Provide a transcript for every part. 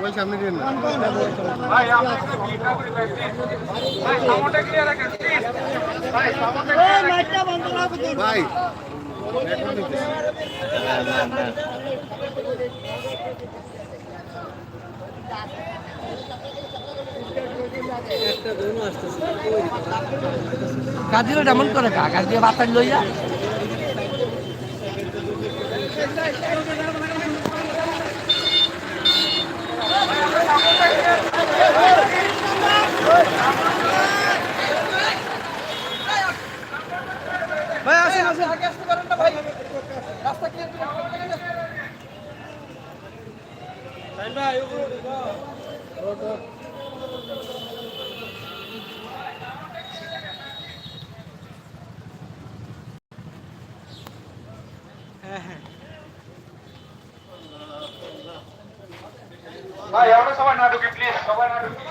Mobile সামনে দিয়ে না ভাই আমরা একটু ভিড়টা করি ভাই please। ভাই সামনটা ক্লিয়ার রাখেন। প্লিজ ভাই সামনটা ক্লিয়ার রাখেন ভাই কাজিরা যেমন করে কা কাজ দিয়ে বাতাস লইয়া। ভাই আসেন আসেন আগে আসতে পারেন না ভাই। রাস্তা ক্লিয়ার ভাই আমরা সবাই না ঢুকি প্লিজ সবাই না ঢুকি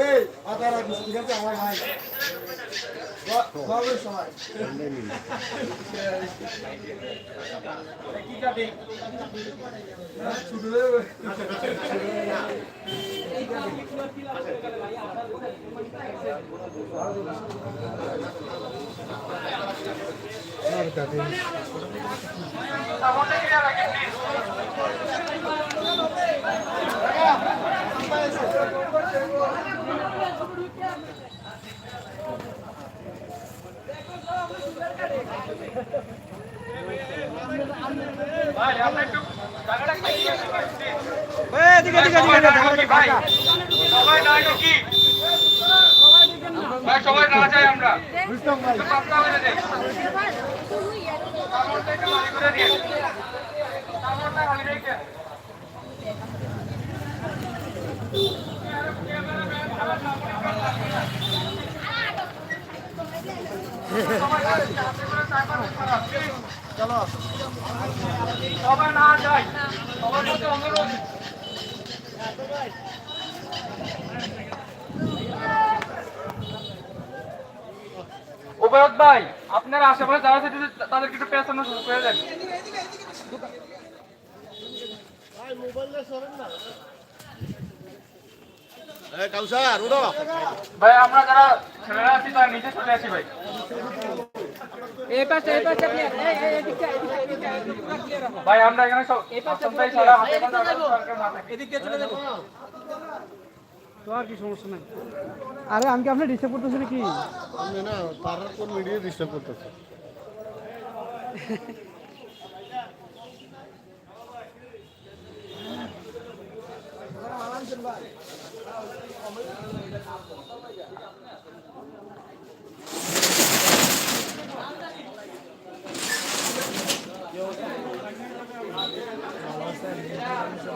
এই মাথায় রাখিস ঠিক আছে আমার ভাই সবের সময় সামনটা ক্লিয়ার রাখেন প্লিজ ভাই আমরা একটু জায়গাটা ক্লিয়ার করি ভাই প্লিজ এদিকে এদিকে সবাই না ঢুকি ভাই সবাই না ঢুকি ভাই সবাই না যাই আমরা। বুঝতাম ভাই সবাই না যাই সবার কাছে অনুরোধ। উবায়ত ভাই আপনার আশেপাশে যারা আছে তাদেরকে একটু পেছানো শুরু করে দেন। ভাই আমরা যারা ছেলেরা আছি তারা নিচে চলে আসি ভাই। ভাই আমরা এখানে সব তো আর কি সমস্যা নাই? আরে আমি কি আপনি ডিস্টার্ব করতেছি নাকি? আমি না তার কোন মিডিয়া ডিস্টার্ব করতেছে?